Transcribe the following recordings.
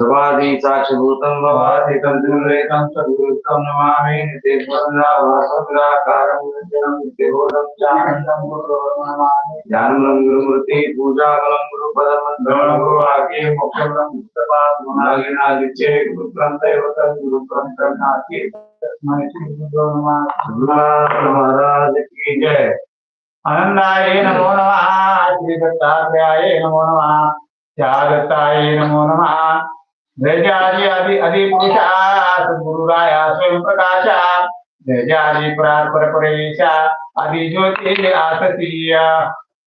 सर्वाधि साक्षभूतं भवाधितं दुर्वेदं सद्गुरुतं गुरुमूर्ति पूजाबलं गुरुपदं श्रवणं गुरुवाक्ये मोक्षपदं पुस्तपात्मनागिनादित्ये की जय। आनन्दाय नमो नमः नमो नमः, त्यागताय नमो नमः। ध्वजादि आदि आदि पुरुषा सद्गुरुराया स्वयं प्रकाशा ध्वजादि परार परपरेशा आदि ज्योती आसतीय।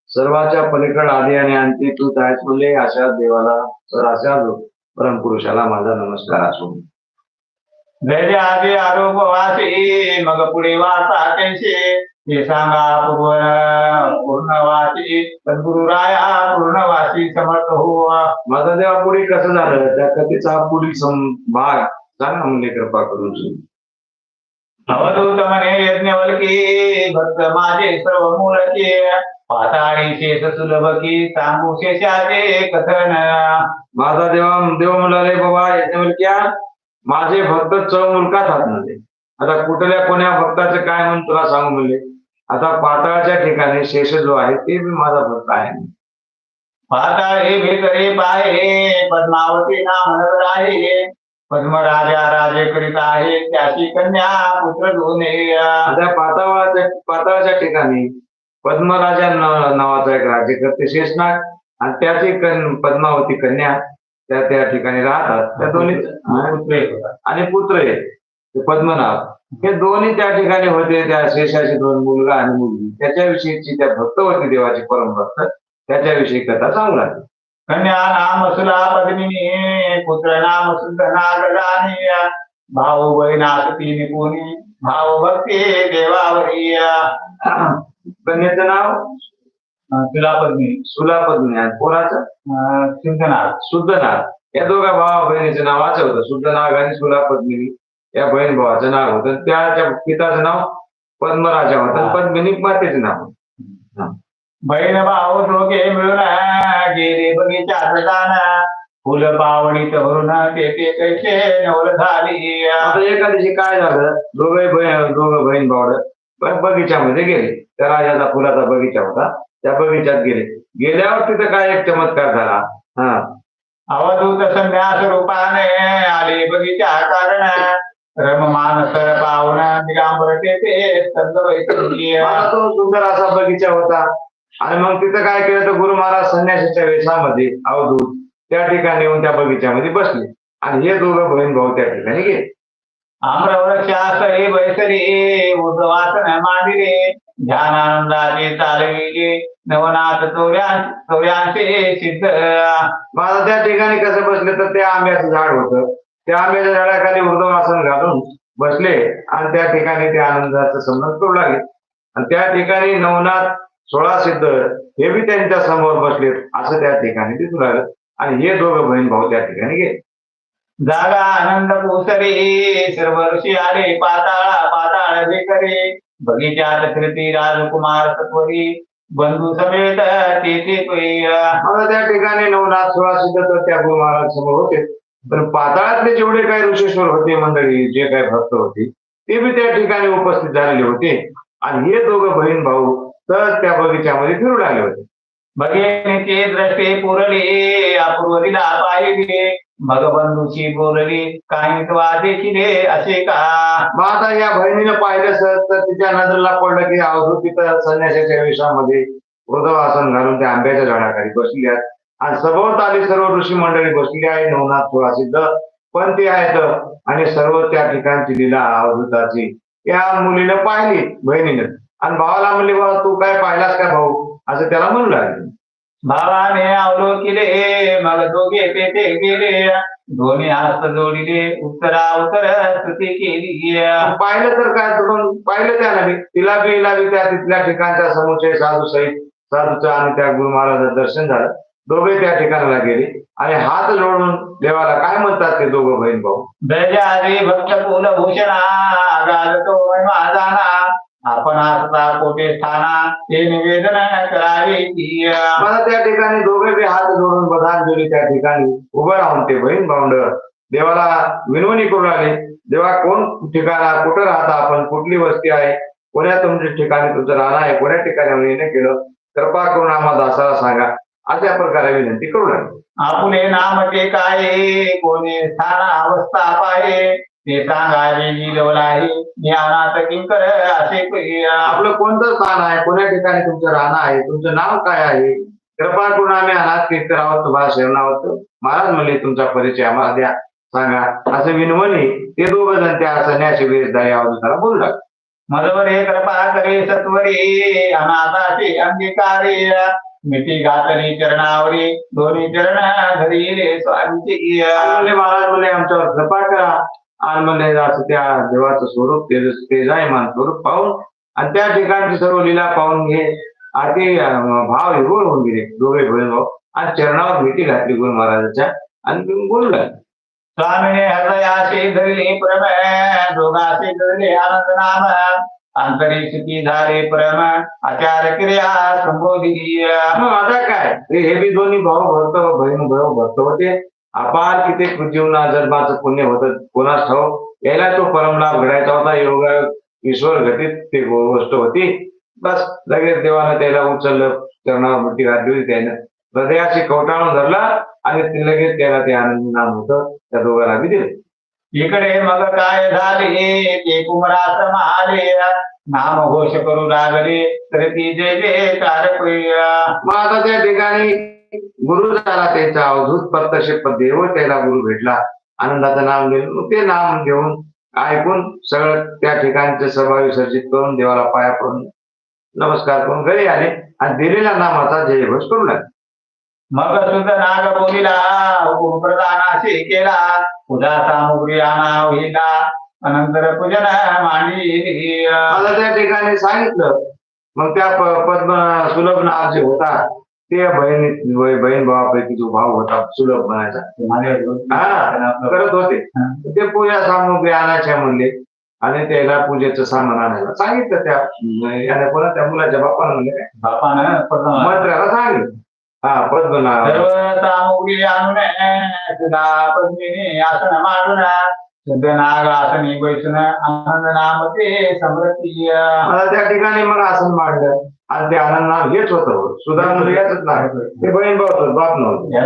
सर्वाच्या पलीकड आधी आणि अंती तू आहेस म्हणले अशा देवाला तर अशा परमपुरुषाला माझा नमस्कार असो. ध्वजादि आरोप वासी मग पुढे वाचा कैसे हे सांगा पूर्ण पूर्णवासी सद्गुरुराया पूर्णवासी समर्थ हो माझा देवा पुढे कसं झालं त्या कथेचा पुढील सम भाग सांगा म्हणजे कृपा करून अवधूत म्हणे यज्ञवल्की भक्त माझे सर्व मूलके पाताळी शेष सुलभ की सांगू शेषाचे कथन माझा देवा देव म्हणाले बाबा यज्ञवल्क्या माझे भक्त चव मुलकात हात नव्हते आता कुठल्या कोण्या भक्ताचं काय म्हणून तुला सांगू म्हणले आता पाताळाच्या ठिकाणी शेष जो आहे ते बी माझा भक्त आहे. पाताळी भितरे पाहे पद्मावती नाम नगर आहे पद्मराजा राजे करीत आहे त्याची कन्या पुत्र दोन्ही आता पाताळाच्या पाताळाच्या ठिकाणी पद्मराजा न- नावाचा एक राज्य करते शेषनाग. आणि त्याची कन पद्मावती कन्या त्या त्या ठिकाणी राहतात. त्या दोन्ही पुत्र. आणि पुत्र आहे पद्मनाभ. हे दोन्ही त्या ठिकाणी होते त्या शेषाचे दोन मुलगा आणि मुलगी. त्याच्याविषयीची त्या भक्त होती देवाची परमभक्त त्याच्याविषयी कथा सांगू लागली कन्या नाम सुला पद्मिनी पुत्र नाम नागराणी भाऊ बहिणास तीन कोणी भाऊ भक्ती देवावरी कन्याचं नाव? तुला पद्मिनी. सुला पद्मी आणि पोराचं? शुद्ध नाग शुद्धनाग या दोघा भावा बहिणीचं नाव असं होतं शुद्धनाग आणि सुला पद्मिनी. या बहीण भावाचं नाव होतं. त्याच्या पिताचं नाव पद्मराजा होतं. पद्मिनी मातेचं नाव. होतं. बहीण भाऊ दोघे मिळून गेले बगीचात जाण फुल पावडीत भरून ते ते कैसे नवल झाली. आता एका दिवशी काय झालं? दोघे बहीण दोघं बहीण भावड बगीच्यामध्ये गेले. त्या राजाचा फुलाचा बगीचा होता. त्या बगीच्यात गेले. गेल्यावर तिथं काय एक चमत्कार झाला? हा. अवधूत संन्यास रूपाने आले बगीचा कारण. रममान ते सुंदर असा बगीचा होता. आणि मग तिथं काय केलं तर गुरु महाराज संन्यासाच्या वेशामध्ये अवधूत त्या ठिकाणी येऊन त्या बगीच्यामध्ये बसले. आणि हे दोघं बहीण भाऊ त्या ठिकाणी गेले. आम्रवृक्षास हे बैसरी उद्वासन मांडिले नवनाथ चौऱ्या चौऱ्यांचे सिद्ध माझा त्या ठिकाणी कसं बसले तर ते आंब्याचं झाड होतं. त्या आंब्याच्या झाडाखाली वृद्धमासन घालून बसले आणि त्या ठिकाणी ते आनंदाचं संबंध करू लागले. आणि त्या ठिकाणी नवनाथ सोळा सिद्ध हे बी त्यांच्यासमोर बसले असं त्या ठिकाणी दिसून लागलं आणि हे दोघं बहीण भाऊ त्या ठिकाणी गेले. जागा आनंद पोसरे सर्व ऋषी आले पाताळा पाताळ जे करे बगीचात कृती राजकुमार सत्वरी बंधू समेत ते ते मला त्या ठिकाणी नवनाथ सोळा सिद्ध तर त्या गुरु महाराज समोर होते. पण पाताळातले जेवढे काही ऋषेश्वर होते मंडळी जे काही भक्त होते ते बी त्या ठिकाणी उपस्थित झालेले होते. आणि हे दोघं बहीण भाऊ तर त्या बगीच्यामध्ये फिरू लागले होते. भगिनीचे द्रष्टे पुरले अपूर्वतीला पाहिले भगबंधूची बोलली काही देखिले असे का? मग आता या बहिणीनं पाहिलं सर तर तिच्या नजरेला पडलं की अवधूत तिथं संन्यासाच्या वेशामध्ये वृद्धवासन घालून त्या आंब्याच्या झाडाखाली बसली आहेत. आणि सभोवताली सर्व ऋषी मंडळी बसली आहे नवनाथ सोळा सिद्ध पण ते आहेत. आणि सर्व त्या ठिकाणची लीला अवधूताची. या मुलीनं पाहिली बहिणीनं. आणि भावाला म्हणली बाबा तू काय पाहिलास का भाऊ? असं त्याला म्हणू लागले. भावाने अवलोकिले मग दोघे तेथे गेले. दोन्ही हात जोडिले उत्तरा उत्तर स्तुती केली. पाहिलं तर काय तुडून पाहिलं त्याला तिला बी त्या तिथल्या ठिकाणच्या समुचय साधू सहित साधूचं आणि त्या गुरु महाराजाचं दर्शन झालं. दोघे त्या ठिकाणाला गेले. आणि हात जोडून देवाला काय म्हणतात ते दोघं बहीण भाऊ? दर्जारी भक्त कुलभूषणा गाजतो आपण असता कोठे ठाणा ते निवेदन करावे की मला त्या ठिकाणी दोघे बी हात जोडून बधांजली त्या ठिकाणी उभं राहून ते बहीण भावंड देवाला विनवणी करू लागले. देवा कोण ठिकाणा कुठं राहता आपण? कुठली वस्ती आहे? कोण्या तुमच्या ठिकाणी तुमचं राहणं आहे? कोण्या ठिकाणी केलं कृपा करून आम्हाला दासाला सांगा. अशा प्रकारे विनंती करू लागले आपुले नाम ते काय कोणी स्थान अवस्था पाहे ते सांगावे ज्ञानात किंकर असे. आपलं कोणतं स्थान आहे? कोण्या ठिकाणी तुमचं राहणं आहे? तुमचं नाव काय आहे? कृपा करून आम्ही अनाथ कीर्तन आहोत तुम्हाला शरण आहोत महाराज म्हणले तुमचा परिचय आम्हाला द्या सांगा. असं विनवणी ते दोघ जण त्या सन्यासी वेशधारी अवधूताला बोलू लागले. मधवर हे कृपा करे सत्वरी अनाथाचे अंगीकारे मिठी घातली चरणावरी दोन्ही चरण धरी रे स्वामीची महाराज म्हणले आमच्यावर कृपा करा. आणि म्हणले असं त्या देवाचं स्वरूप तेज तेजायमान स्वरूप पाहून आणि त्या ठिकाणची सर्व लीला पाहून घे. अति भाव विभोर होऊन गेले दोघे बहीण भाऊ. आणि चरणावर भेटी घातली गुरु महाराजाच्या आणि बोलू लागले स्वामीने हृदयाशी धरले परम दोघाशी धरले आनंद नाम. अंतरी धारे प्रेम आचार क्रिया संबोधिनीय। मग आता काय? हे बी दोन्ही भाऊ भरत बहीण भाऊ भरत होते. अपार किती पृथ्वीना जन्माचं पुण्य होतं कोणास ठाऊ यायला तो परमलाभ घडायचा होता योगा ईश्वर घटित ते गोष्ट होती. बस लगेच देवानं त्याला उचललं चरणावर मुठी घातली होती त्यानं. हृदयाशी कवटाळून धरला आणि लगेच त्याला ते आनंद नाम होतं. त्या दोघांना बी दिलं. इकडे मग काय झाले? ते कुमरात महाले नाम घोष करू लागले. तर ती जय जयकार मग आता त्या ठिकाणी गुरु झाला त्याचा अवधूत प्रत्यक्ष देव त्याला गुरु भेटला. आनंदाचं नाम घेऊन ते नाम घेऊन ऐकून सगळं त्या ठिकाणचे सभा विसर्जित करून देवाला पाया पडून नमस्कार करून घरी आले. आणि दिलेल्या नामाचा जयघोष करू लागले. मग सुध नाग बोलिला प्रदानाशी केला. पूजा सामुग्री आणा होईला अनंतर पूजन मांडी मला त्या ठिकाणी सांगितलं. मग त्या पद्म सुलभ नाव जे होता ते बहिणी बहीण भावापैकी जो भाव होता सुलभ बनायचा हा करत होते. ते पूजा सामुग्री आणायच्या म्हणले. आणि त्याला पूजेचं सामान आणायला सांगितलं त्या याने कोणा त्या मुलाच्या बापानं म्हणले? बापानं मंत्र्याला सांगितलं. सर्व सामुग्री आणून तुला पद्मिनी आसन मांडून शुद्ध नाग आसनी बैसून आनंद नाम ते मला त्या ठिकाणी मग आसन मांडलं आणि ते आनंद नाव हेच होतं. सुधारण याच नाही. ते बहीण भाऊ होतं, बाप नव्हतं.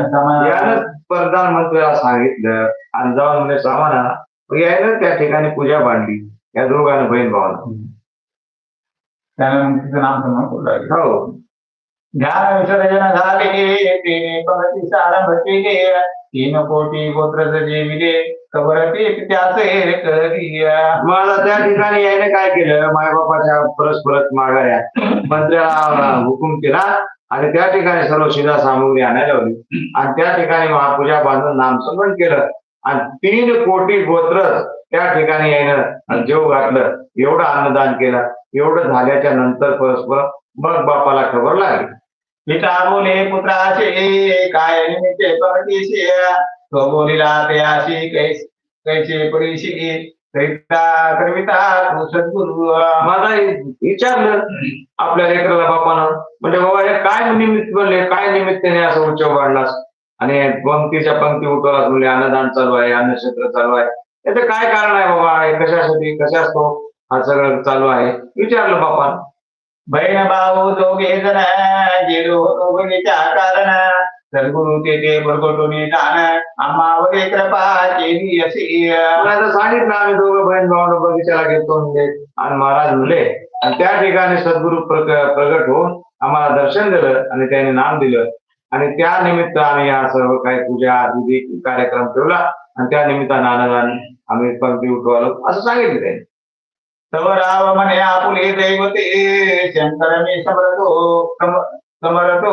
यानं प्रधानमंत्र्याला सांगितलं आणि जाऊन म्हणजे सामान यानं त्या ठिकाणी पूजा बांधली. या दोघांना बहीण भावानं. त्यानं तिचं नाम समोर. हो. ध्यान झाले ते पंक्ती सारंभ केले तीन कोटी गोत्र जेविले कबर त्याचे मला त्या ठिकाणी याने काय केलं? मायबापाच्या परत मागाऱ्या मंत्र्याला हुकूम केला आणि त्या ठिकाणी सर्व शिधा सामुग्री आणायला होती आणि त्या ठिकाणी महापूजा बांधून नामस्मरण केलं. आणि तीन कोटी गोत्र त्या ठिकाणी यायनं जेव घातलं. एवढं अन्नदान केलं. एवढं झाल्याच्यानंतर परस्पर मग बापाला खबर लागली. पिता बोले पुत्राचे काय निमित्ते परदेशी तो बोलिला ते अशी कैस कैसे परीशी तू सद्गुरु मला विचारलं आपल्या लेकराला बापानं. म्हणजे बाबा हे काय निमित्त बनले? काय निमित्ताने असं उच्च वाढलास आणि पंक्तीच्या पंक्ती उठवलास म्हणजे अन्नदान चालू आहे अन्नक्षेत्र चालू आहे. याचं काय कारण आहे बाबा? हे कशासाठी? कशा असतो? हा सगळं चालू आहे. विचारलं बापानं. बहीण भाऊ दोघे जण गेलो दोघेच्या कारण सद्गुरु ते ते बरगटून दान आम्हावरे कृपा केली असे मला सांगितलं आम्ही दोघं बहीण भावंड बगीचाला घेतो म्हणजे आणि महाराज म्हणले आणि त्या ठिकाणी सद्गुरू प्रग- प्रगट होऊन आम्हाला दर्शन दिलं आणि त्याने नाम दिलं आणि त्या निमित्त आम्ही या सर्व काही पूजा विधी कार्यक्रम ठेवला आणि त्या निमित्तानं आनंदाने आम्ही पंक्ती उठवालो असं सांगितलं त्यांनी तव राव म्हणे आपुले दैवते शंकर मी समरतो सम- समरतो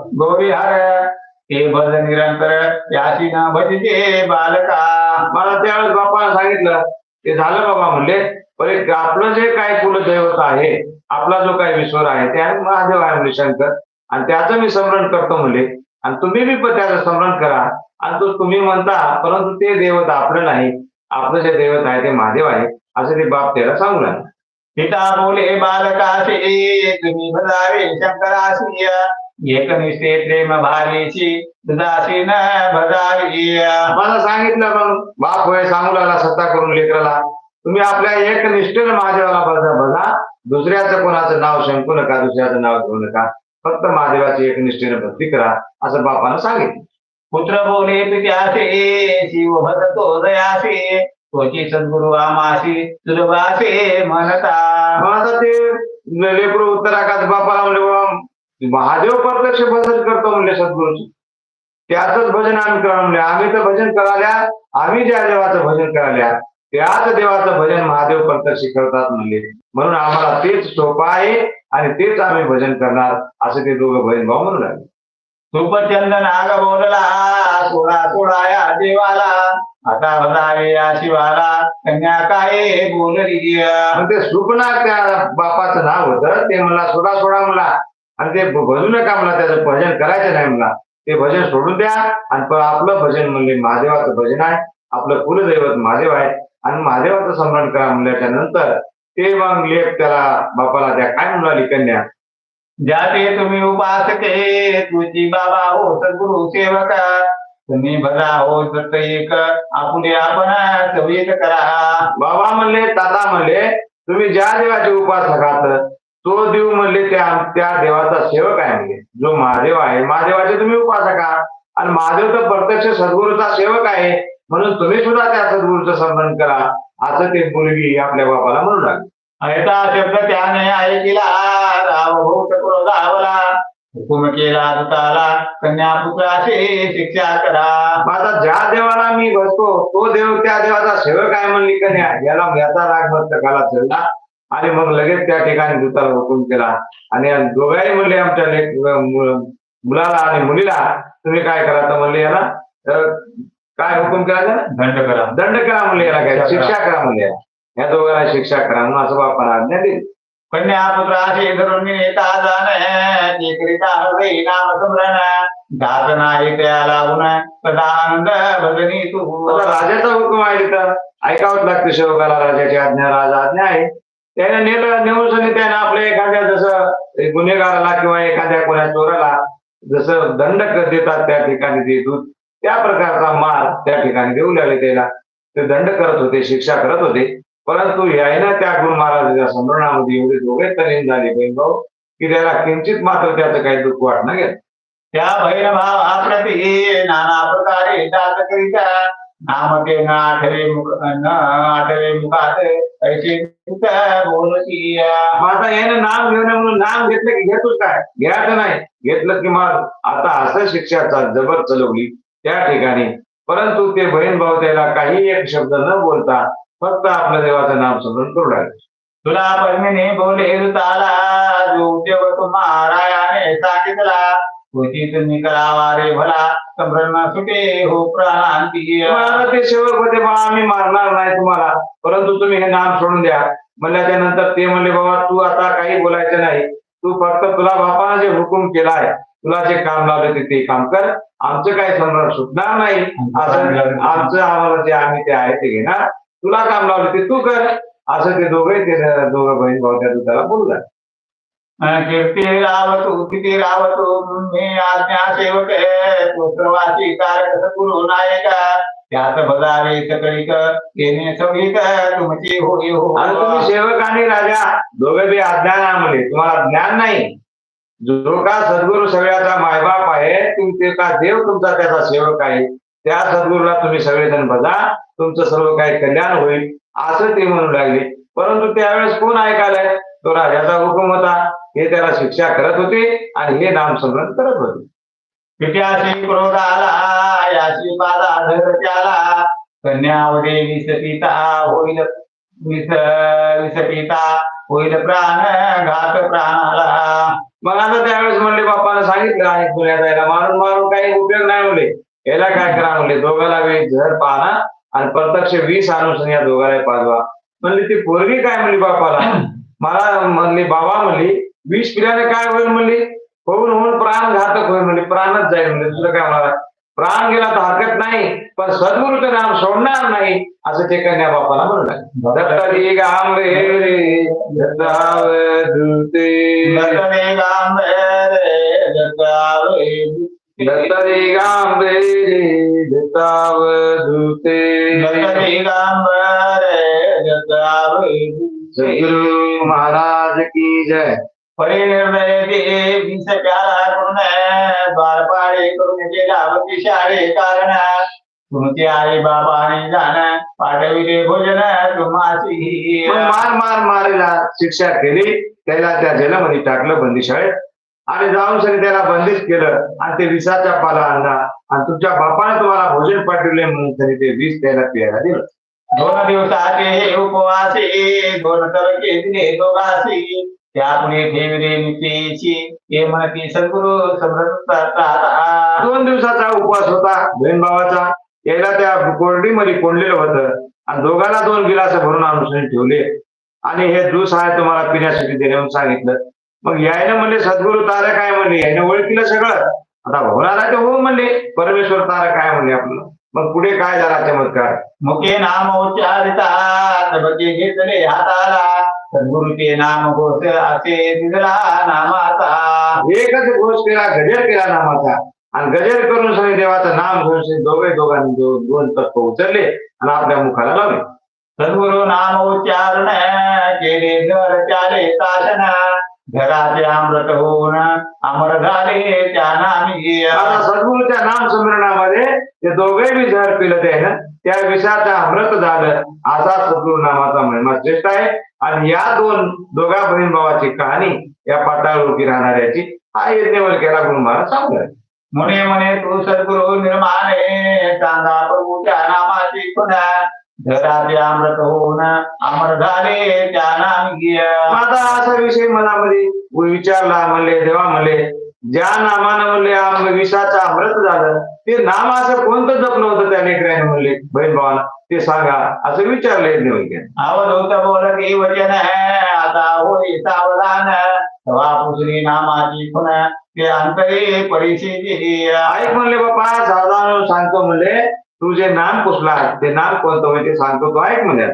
गोविहार ते भज निरंतर याशी न भजते बालका. मला त्यावेळेस बापानं सांगितलं ते झालं बाबा म्हणले पण एक आपलं जे काय कुलदैवत आहे आपला जो काही विश्वर आहे ते आहे महादेव आहे म्हणजे शंकर. आणि त्याचं मी स्मरण करतो म्हणले. आणि तुम्ही बी पण त्याचं स्मरण करा. आणि तो तुम्ही म्हणता परंतु ते दैवत आपलं नाही. आपलं जे दैवत आहे ते महादेव आहे. असं ते बाप त्याला सांगू लागले. पिता बोले बालकाशी तुम्ही भजावे शंकराशी एकनिष्ठे प्रेम भारीशी दुधाशी न भजावी मला सांगितलं मग बाप होय सांगू लागला सत्ता करून लेकराला. तुम्ही आपल्या एक निष्ठेनं महादेवाला बजा बजा दुसऱ्याचं कोणाचं नाव शंकू नका दुसऱ्याचं नाव घेऊ नका. फक्त महादेवाची एक निष्ठेनं भक्ती करा असं बापानं सांगितलं. पुत्र बोले पित्यासे शिव भजतो दयासे त्वची सद्गुरु आमाशी सुरभासे म्हणता. ते लेकरू उत्तराकात बापाला म्हणले "बाबा, महादेव प्रत्यक्ष भजन करतो म्हणले सद्गुरूचं त्याच भजन आम्ही करा म्हणले. आम्ही तर भजन कराल्या आम्ही ज्या देवाचं भजन कराल्या त्याच देवाचं भजन महादेव प्रत्यक्ष करतात म्हणले. म्हणून आम्हाला तेच सोपं आहे आणि तेच आम्ही भजन करणार असं ते दोघं बहीण भाऊ म्हणू लागले. सुपचंद नाग बोलला सोळा सोळा या देवाला. आता शिवाला. कन्या काय बोलली ते सुपनाक त्या बापाचं नाव होतं. ते मला सोडा सोडा मला आणि ते भजू नका मला त्याचं भजन करायचं नाही मला ते भजन सोडून द्या. आणि आपलं भजन म्हणजे महादेवाचं भजन आहे. आपलं कुलदैवत महादेव आहे. आणि महादेवाचं स्मरण करा म्हणल्याच्या नंतर ते मग लेख त्याला बापाला त्या काय म्हणाली कन्या? ज्याते तुम्ही उपासके तुझी बाबा हो सद्गुरु सेवक. तुम्ही बघा हो तर एक आपुले आपण एक करा. बाबा म्हणले ताता म्हणले तुम्ही ज्या देवाचे उपास आहात तो देव म्हणले त्या त्या देवाचा सेवक आहे म्हणजे जो महादेव आहे महादेवाचे तुम्ही उपास आहात आणि महादेव तर प्रत्यक्ष सद्गुरूचा सेवक आहे म्हणून तुम्ही सुद्धा त्या सद्गुरूचा सन्मान करा असं ते मुलगी आपल्या बापाला म्हणू लागली. ऐता शब्द त्याने ऐकिला राव भूत हुकुम केला दुताला कन्या पुत्राचे शिक्षा करा. आता ज्या देवाला मी बसतो तो देव त्या देवाचा सेवक आहे म्हणली का नाही? याला याचा राग मस्तकाला चढला आणि मग लगेच त्या ठिकाणी दूताला हुकूम केला. आणि दोघाही म्हणले आमच्या मुलाला आणि मुलीला तुम्ही काय करा? तर म्हणले याला काय हुकूम केला? दंड करा. दंड करा म्हणले याला काय? शिक्षा करा. म्हणले. या दोघांना शिक्षा करा म्हणून असं बापाला आज्ञा दिली. कन्या पुत्राचे जाण ते करिता नाम स्मरण दास नाही त्या लागून सदानंद भजनी तू आता राजाचा हुकुम आहे तिथं ऐकावंच लागतं सेवकाला राजाची आज्ञा. राजा आज्ञा आहे. त्याने नेलं नेऊन त्याने आपल्या एखाद्या जसं गुन्हेगाराला किंवा एखाद्या कोणा चोराला जसं दंड देतात त्या ठिकाणी ते दूध त्या प्रकारचा मार त्या ठिकाणी देऊ लागले त्याला. ते दंड करत होते शिक्षा करत होते. परंतु यायनं त्या गुरु महाराजाच्या संभ्रमामध्ये एवढे दोघे तलीन झाले बहीण भाऊ की त्याला किंचित मात्र त्याचं काही दुःख वाटणं गेलं. त्या भैर भावाप्रती नाना प्रकारे दात करिता नाम ते न आठवे मुख न आठवे मुखात ऐसे आता यानं नाव घेणं म्हणून नाव घेतलं की घेतोच काय? घ्यायचं नाही. घेतलं की मग आता असं शिक्षाचा जबर चलवली त्या ठिकाणी. परंतु ते बहीण भाऊ त्याला काही एक शब्द न बोलता फक्त आपल्या देवाचं नाम समजून करू लागले तुला परमिने बोले ऋताला जो उद्योग तुम्हारायाने सांगितला तुझी तुम्ही रे भला संभ्रम सुटे हो प्राणांती मला ते होते आम्ही मारणार नाही तुम्हाला परंतु तुम्ही हे नाम सोडून द्या म्हणल्या नंतर ते म्हणले बाबा तू आता काही बोलायचं नाही तू फक्त तुला बापानं जे हुकूम केलाय तुला जे काम लावलं ते ते काम कर आमचं काही सम्राट सुटणार नाही. असं आमचं आम्हाला जे आम्ही ते आहे ते घेणार. तुला काम लावलं ते तू कर. असं ते दोघे ते दोघं बहीण भाऊ त्या दुधाला बोलू लागले. कीर्ती रावतु किती रावतु मी आज्ञा सेवक तो सर्वाची कारक गुरु नायक त्यात बजावे सकळीक येणे सवयीक तुमची होई हो आणि तुम्ही सेवक आणि राजा दोघे बी अज्ञानामध्ये तुम्हाला ज्ञान नाही. जो का सद्गुरू सगळ्याचा मायबाप आहे तुमचे का देव तुमचा त्याचा सेवक आहे? त्या सद्गुरूला तुम्ही सगळेजण बजा तुमचं सर्व काही कल्याण होईल. असं ते म्हणू लागले. परंतु त्यावेळेस कोण ऐकायलाय? तो राजाचा हुकूम होता. हे त्याला शिक्षा करत होते आणि हे नामस्मरण करत होते. पित्याशी क्रोध आला याशी बाधा धर त्याला. कन्यावडे विसपिता होईल विस विसपिता होईल प्राण घात प्राणाला. मग आता त्यावेळेस म्हणले बापानं सांगितलं आहे पुण्यात यायला मारून मारून काही उपयोग नाही म्हणले. याला काय करा म्हणले? दोघाला वीस घर पाहना आणि प्रत्यक्ष वीस आणून या दोघाला पाजवा. म्हणली ती पोरगी काय म्हणली बापाला? मला म्हणली बाबा म्हणली विष पिल्याने काय होईल म्हणली? होऊन होऊन प्राण घातक होईल म्हणली प्राणच जाईल म्हणले. तुझं काय मला प्राण गेला तर हरकत नाही पण सद्गुरूचं नाम सोडणार नाही असं ते कन्या बापाला म्हणलं गांभीरे दत्तावधूते दत्तरी गांभीरे दत्तावधूते सद्गुरु महाराज की जय. विष प्याला करून द्वारपाळे करून गेला वती शाळे कारण. तुमचे आई बाबाने जाण पाठविले भोजन तुम्हासी. मग मार मार मारेला शिक्षा केली. त्याला त्या जेलामध्ये टाकलं बंदी शाळेत. आणि जाऊन सनी त्याला बंदिश केलं आणि ते विसाच्या पाला आणला. आणि तुमच्या बापाने तुम्हाला भोजन पाठवले म्हणून तरी ते विष त्याला प्यायला दिलं. दोन दिवसाचे हे उपवासे दोन तरके दोघासी. त्यापुढे ठेविले नित्येची हे म्हणती सद्गुरु दोन दिवसाचा उपवास होता बहीण भावाचा. याला त्या कोरडीमध्ये कोंडलेलं होतं. आणि दोघांना दोन गिलास भरून आणून ठेवले. आणि हे ज्यूस आहे तुम्हाला पिण्यासाठी दिले म्हणून सांगितलं. मग यायनं म्हणले सद्गुरु तारक काय म्हणले. यायनं ओळखलं सगळं. आता होणार ते हो म्हणले परमेश्वर तारक काय म्हणले आपलं. मग पुढे काय झाला चमत्कार मुखे नाम घेतले हाताला. सद्गुरुचे नाम घोष असे दिसला नामाचा. एकच घोष केला गजर केला नामाचा. आणि गजर करून सगळे देवाचं नाम घेऊन दोघे दोघांनी दोन तत्व उचलले आणि आपल्या मुखाला लावले. सद्गुरु नाम उच्चारण केले जर त्याले शासन घराचे अमृत होऊन अमर झाले त्या नामी आता सद्गुरूच्या नाम स्मरणामध्ये ते दोघे झड पिलं ते ना त्या विषाचा अमृत झालं असा सद्गुरु नामाचा महिमा श्रेष्ठ आहे. आणि या दोन दोघा बहीण भावाची कहाणी या पाटावर उभी राहणाऱ्याची हा यज्ञवर केला गुरु महाराज सांगताय मुने म्हणे तू सद्गुरु निर्माणे चांदा प्रभूच्या नामाची खुणा. घराचे अमृत होऊन अमर झाले आता असा विषय मनामध्ये विचारला म्हणले देवा म्हणले ज्या नामानं म्हणले आम विषाचं अमृत झालं ते नाम असं कोणतं जपलं होतं त्या लेकराने म्हणले बहीण भावाला ते सांगा असं विचारले यज्ञवल्क्याने अवधूत बोलती वचन आता होई सावधान पुसली नामाची खुण ते अंतरी परिस्थिती ऐक म्हणले बाबा सावधान सांगतो म्हणले तू जे नाम पुसला ते नाम कोणतं होय ते सांगतो तो ऐक म्हणजे.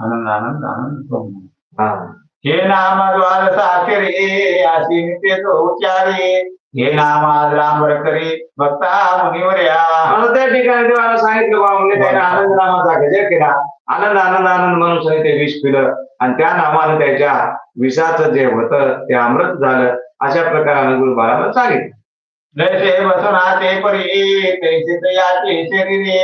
आनंद आनंद आनंद हा. हे नाम द्वार साखरे अशी नित्य तो उच्चारे. हे नाम आज लांबर करी भक्ता मुनिवर्या. आता त्या ठिकाणी देवाला सांगितलं बा म्हणजे त्याने आनंद नामाचा गजर केला. आनंद आनंद आनंद म्हणून सगळे ते विष पिलं. आणि त्या नामानं त्याच्या विषाचं जे होतं ते अमृत झालं. अशा प्रकारानं गुरु महाराजांना सांगितलं. जैसे बसुनाचे परी तैसे तयाचे शरीरे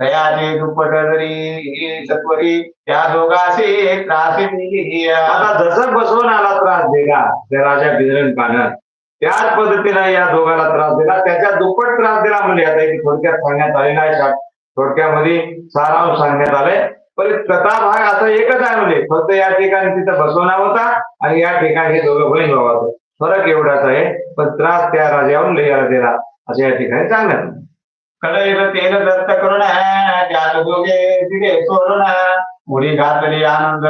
तयाचे दुप्पट जरी सत्वरी त्या दोघासे त्रास आता जसं बसवून आला त्रास दिला त्या राजा बिजरण पाण्यात त्याच पद्धतीने या दोघांना त्रास दिला त्याच्या दुप्पट त्रास दिला म्हणजे आता इथे थोडक्यात सांगण्यात आलेला आहे थोडक्यामध्ये सारांश सांगण्यात आलाय पण कथा भाग असा एकच आहे म्हणजे फक्त या ठिकाणी तिथं बसवणा होता आणि या ठिकाणी हे दोघं बहीण भाव फरक एवढाच आहे पण त्रास त्या राजावरून लिहायला दिला असं या ठिकाणी सांगण्यात आलं. कळैर तेल दत्त करुण त्यात दोघे दिले सोडून उडी घातली आनंद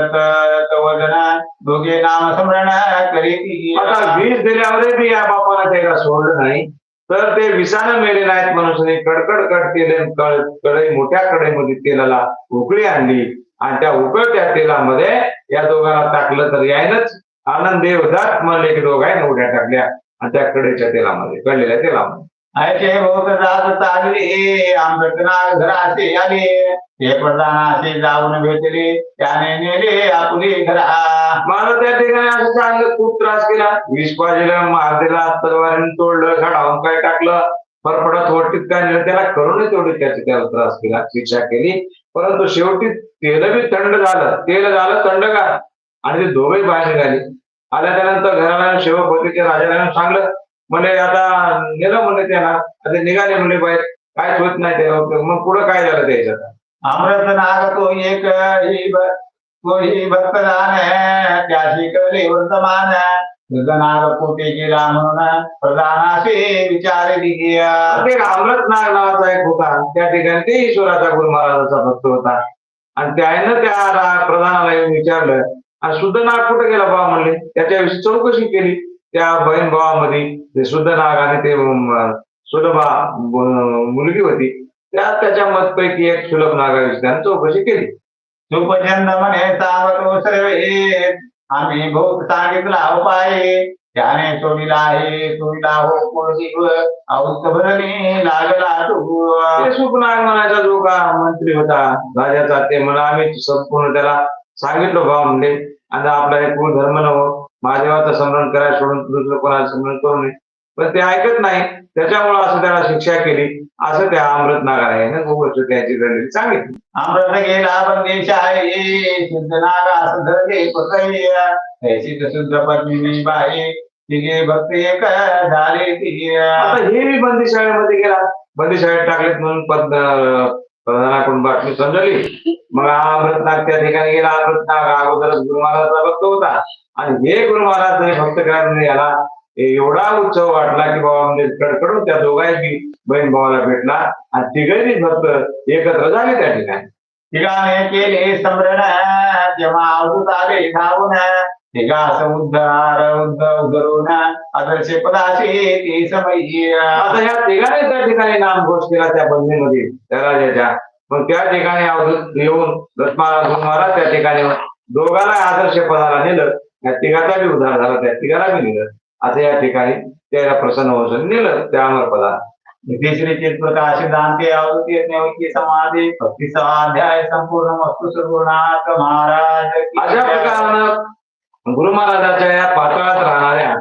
वजन दोघे नाम स्मरण करीती आता वीज दिल्यावरही बी या बापाला त्याला सोडलं नाही. तर ते विषानं मेले नाहीत म्हणून कडकड कड केले कळ कढई मोठ्या कढईमध्ये तेलाला उकळी आणली. आणि त्या उकळत्या तेलामध्ये या दोघांना टाकलं तर यायनच. आनंद देवदात म्हणले की दोघांनी उड्या टाकल्या. आणि त्या कढईच्या तेलामध्ये कळलेल्या तेलामध्ये. ऐके भोग जात चालले आंबट नाग घराचे आले. हे प्रधानाचे जाऊन भेटले त्याने नेले आपुली घरा. मला त्या ठिकाणी असं सांगलं खूप त्रास केला. विष पाजलं मार दिला तलवारीने तोडलं झाडावून काय टाकलं फरफडत वरतीत काय त्याला करूनच तेवढी त्याची त्याला त्रास केला शिक्षा केली. परंतु शेवटी तेल बी थंड झालं. तेल झालं थंडगार. आणि ते दोघे बाहेर निघाले. आल्या त्यानंतर घराला शिवपतीच्या राजाला सांगलं. म्हणे आता नेलं म्हणले त्यांना आता निघाले म्हणले बाहेर. कायच होत नाही त्याला. मग पुढं काय झालं त्याच्यात अमृत नाग तो एक ही तो ही भक्तदान त्याशी कळले वर्तमान नाग कोटे गेला म्हणून प्रधानाशी विचार दिया ते अमृत नाग नावाचा एक होता. त्या ठिकाणी ते ईश्वराचा गुरु महाराजाचा भक्त होता. आणि त्यानं त्या प्रधानाला येऊन विचारलं शुद्ध नाग कुठे गेला बा म्हणले? त्याच्याविषयी चौकशी केली. त्या बहीण भावामध्ये ते शुद्ध नाग आणि ते सुलभा मुलगी होती. त्या त्याच्या मतपैकी एक सुलभ नागाविषयी त्यानं चौकशी केली. सुपचंद म्हणे आम्ही बहुत सांगितला उपाय. त्याने सोडिला आहे सोडिला हो औत भरणे लागला तू. ते सुपनागमनाचा जो का मंत्री होता राजाचा ते मला आम्ही संपूर्ण त्याला सांगितलं भाव म्हणजे आता आपला हे कुळ धर्म नव महादेवाचं स्मरण करायला सोडून दुसरं कोणाचं स्मरण करू नये. पण ते ऐकत नाही. त्याच्यामुळे असं त्याला शिक्षा केली. असं त्या अमृत नागाला आहे ना गोष्ट त्याची घडलेली सांगितली. अमृत गेला बंदेश आहे. शुद्ध नागा सुधरले पकई ऐशी शुद्ध पत्नी बाई. तिघे भक्त एक झाले ती आता हे बंदी शाळेमध्ये गेला. बंदी शाळेत टाकलेत म्हणून प्रधानाकडून बातमी समजली मग हा अमृतनाग त्या ठिकाणी गेला. अमृतनाग अगोदरच गुरु महाराजचा भक्त होता. आणि हे गुरु महाराज जरी भक्त करायला याला एवढा उत्सव वाटला की बाबा म्हणजे कडकडून त्या दोघांची बहीण भावाला भेटला. आणि तिघही भक्त एकत्र झाले त्या ठिकाणी. तिघाने केले स्मरण जेव्हा अवधूत आले धावून तिघा उद्धार उद्ध उधरून आदर्श पदाशी ती समयी आता ह्या तिघाने त्या ठिकाणी नामघोष केला त्या बंदीमध्ये त्या राजाच्या. मग त्या ठिकाणी अवधूत येऊन महाराज त्या ठिकाणी दोघांना आदर्श पदाला नेलं. त्या तिघाचा बी उद्धार झाला त्या तिघाला बी नेलं. असं या ठिकाणी त्याला प्रसन्न होऊन नेलं त्या अमर पदाला तिसरे चित प्रकाश दांते अवधूत नेवकी समाधी. भक्तीचा अध्याय संपूर्ण वस्तू संपूर्णात महाराज. अशा. प्रकारानं गुरु महाराजाच्या या पातळात राहणाऱ्या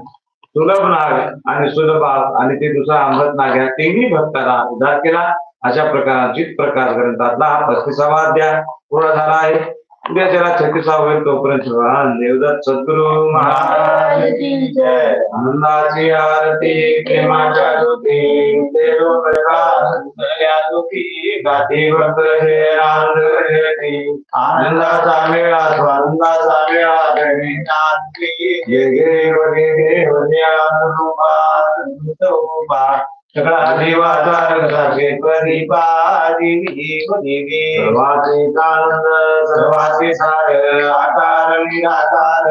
सुलभ नाग आणि सुलभा आणि ते दुसरा अमृत नाग या तिन्ही भक्ताला उद्धार केला. अशा प्रकाराची प्रकार ग्रंथातला हा पस्तीसावा अध्याय पूर्ण झाला आहे. उद्या त्याला छत्तीसा होईल तोपर्यंत देवदत्त सद्गुरु महाराज आनंदाची आरती प्रेमाच्या दुखी देव लोक दुखी गाती व्रत हे आनंद आनंदाचा मेळा स्वानंदाचा मेळा गणी गे ये देव गे देव ज्ञानरूपा रूपा सगळा देवाचा रंगाचे परिपादी देवी सर्वाचे आनंद सर्वाचे सार आकार निराकार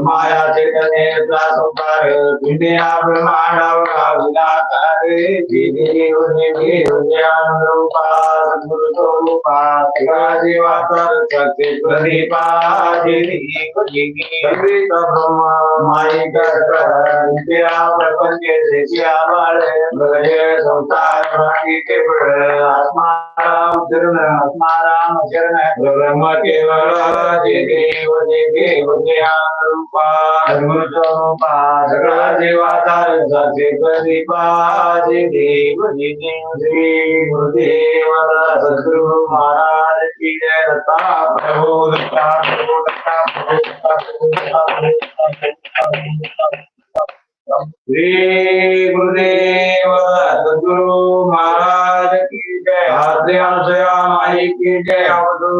मायाचे कने संसार दुनिया ब्रह्मांडावर विनाकार देव देव ज्ञान रूपा सद्गुरु स्वरूपा सगळा देवाचा रंगाचे प्रदीपा देवी संगीत ब्रह्मा प्रपंच आत्माराम शरण आत्माराम शरण ब्रह्म केवळ जे देव जे देव रूपा सद्गुरु सगळा देवाचा रसाचे प्रदीपा जे देव जे देव श्री गुरुदेव सद्गुरु महाराज की जय दत्ता प्रभू दत्ता प्रभू दत्ता प्रभू दत्ता प्रभू दत्ता श्री गुरुदेव सद्गुरु महाराज की जय. आद्य माई की जय.